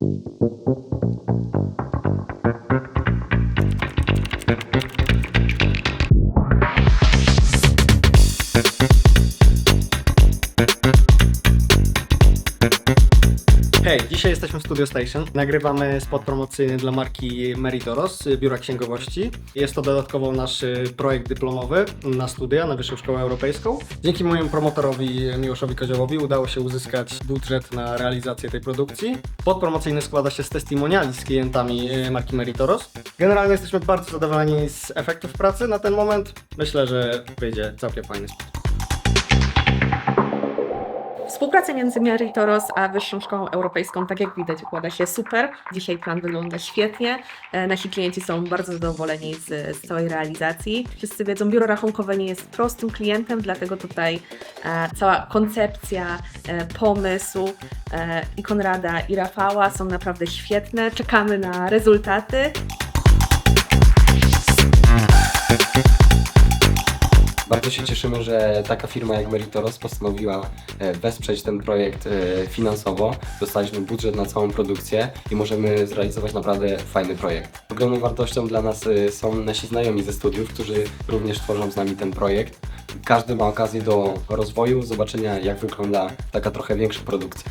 Thank you. Hej, dzisiaj jesteśmy w Studio Station. Nagrywamy spot promocyjny dla marki Meritoros, Biura Księgowości. Jest to dodatkowo nasz y, projekt dyplomowy na studia, na Wyższą Szkołę Europejską. Dzięki mojemu promotorowi Miłoszowi Koziołowi udało się uzyskać budżet na realizację tej produkcji. Spot promocyjny składa się z testimoniali z klientami y, marki Meritoros. Generalnie jesteśmy bardzo zadowoleni z efektów pracy na ten moment. Myślę, że wyjdzie całkiem fajny spot. Współpraca między Meritoros a Wyższą Szkołą Europejską, tak jak widać, układa się super. Dzisiaj plan wygląda świetnie. E, Nasi klienci są bardzo zadowoleni z, z całej realizacji. Wszyscy wiedzą, biuro rachunkowe nie jest prostym klientem, dlatego tutaj e, cała koncepcja, e, pomysł i Konrada i Rafała są naprawdę świetne. Czekamy na rezultaty. Bardzo się cieszymy, że taka firma jak Meritoros postanowiła e, wesprzeć ten projekt e, finansowo. Dostaliśmy budżet na całą produkcję i możemy zrealizować naprawdę fajny projekt. Ogromną wartością dla nas e, są nasi znajomi ze studiów, którzy również tworzą z nami ten projekt. Każdy ma okazję do rozwoju, zobaczenia jak wygląda taka trochę większa produkcja.